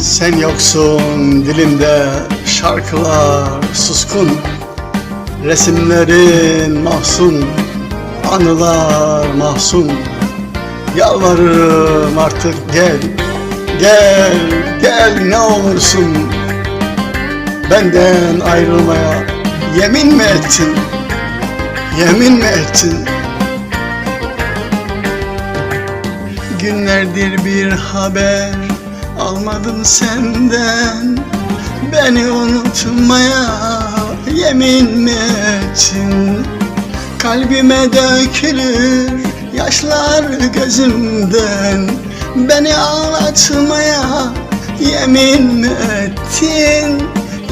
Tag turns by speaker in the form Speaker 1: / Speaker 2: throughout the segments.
Speaker 1: Sen yoksun dilimde şarkılar suskun Resimlerin mahzun Anılar mahzun. Yalvarırım artık gel Gel gel ne olursun. Benden ayrılmaya yemin mi ettin? Yemin mi ettin? Günlerdir bir haber almadım senden. Beni unutmaya yemin mi ettin? Kalbime dökülür yaşlar gözümden. Beni ağlatmaya yemin mi ettin?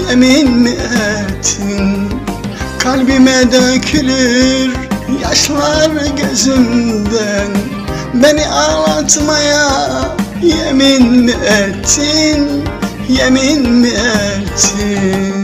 Speaker 1: Yemin mi ettin? Kalbime dökülür yaşlar gözümden. Beni ağlatmaya yemin mi ettin? Yemin mi ettin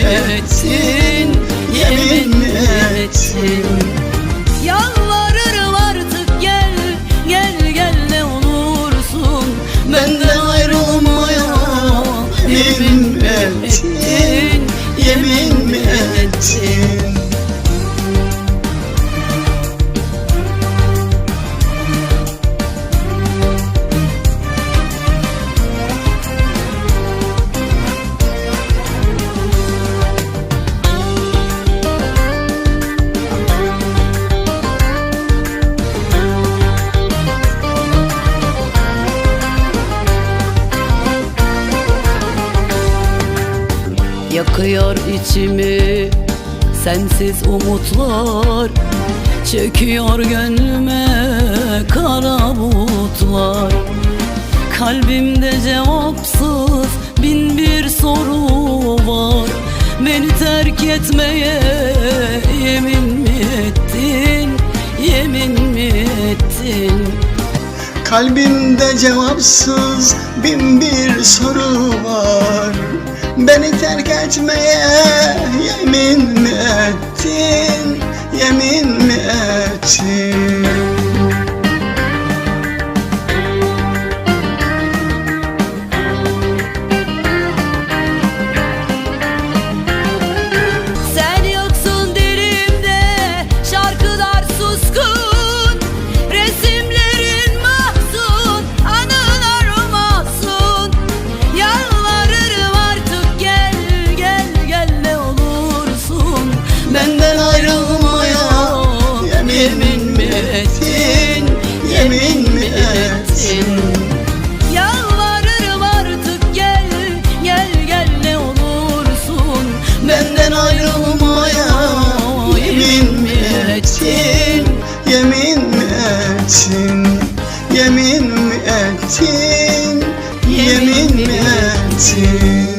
Speaker 2: ettin Yemin mi Yakıyor içimi sensiz umutlar. Çöküyor gönlüme kara bulutlar. Kalbimde cevapsız bin bir soru var. Beni terk etmeye yemin mi ettin? Yemin mi ettin?
Speaker 1: Kalbimde cevapsız bin bir soru terk etmeye yemin mi ettin? Yemin mi ettin
Speaker 2: ayrılmaya Yemin mi ettin, yemin mi ettin? Yalvarırım artık gel, gel gel ne olursun. Benden ayrılmaya yemin mi ettin, yemin mi ettin? Yemin mi ettin, yemin mi ettin?